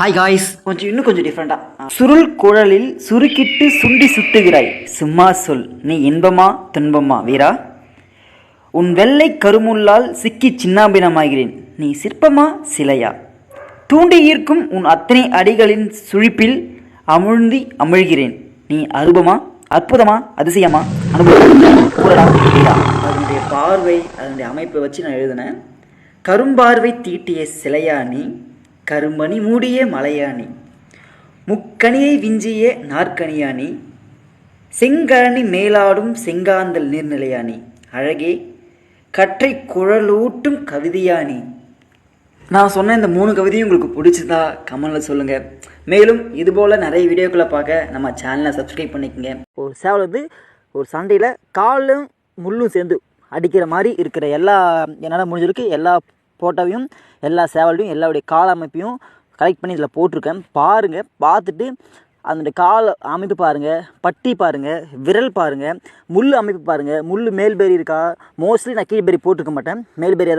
Hi guys கொஞ்சம் இன்னும் கொஞ்சம் டிஃப்ரெண்ட்டாக சுருள் குழலில் சுருக்கிட்டு சுண்டி சுட்டுகிறாய் சும்மா சொல். நீ இன்பமா துன்பமா வீரா? உன் வெள்ளை கருமுள்ளால் சிக்கி சின்னாபினமாகிறேன். நீ சிற்பமா சிலையா? தூண்டி ஈர்க்கும் உன் அத்தனை அடிகளின் சுழிப்பில் அமிழ்ந்தி அமிழ்கிறேன். நீ அருபமா அற்புதமா அதிசயமா? அனுபவம். அதனுடைய பார்வை அதனுடைய அமைப்பை வச்சு நான் எழுதினேன். கரும்பார்வை தீட்டிய சிலையானி கருமணி மூடிய மலையானி முக்கணியை விஞ்சிய நாற்கணியாணி செங்கழனி மேலாடும் செங்காந்தல் நீர்நிலையானி அழகே கற்றை குழலூட்டும் கவிதையானி நான் சொன்ன இந்த மூணு கவிதையும் உங்களுக்கு பிடிச்சதா கமெண்டில் சொல்லுங்கள் மேலும் இதுபோல் நிறைய வீடியோக்களை பார்க்க நம்ம சேனலை சப்ஸ்கிரைப் பண்ணிக்கோங்க. ஒரு சேவல் வந்து ஒரு சண்டையில் காலும் முள்ளும் சேர்ந்து அடிக்கிற மாதிரி இருக்கிற எல்லா என்னால் முடிஞ்சிருக்கு எல்லா ஃபோட்டோவையும் எல்லா சேவலையும் எல்லாருடைய கால அமைப்பையும் கலெக்ட் பண்ணி இதில் போட்டிருக்கேன். பாருங்கள் பார்த்துட்டு அதனுடைய கால் அமைப்பு பாருங்கள் பட்டி பாருங்கள் விரல் பாருங்கள் முள் அமைப்பு பாருங்கள் முள் மேல்பேரி இருக்கா? மோஸ்ட்லி நான் கீழ்பேரி போட்டிருக்க மாட்டேன். மேல்பேரி எதாவது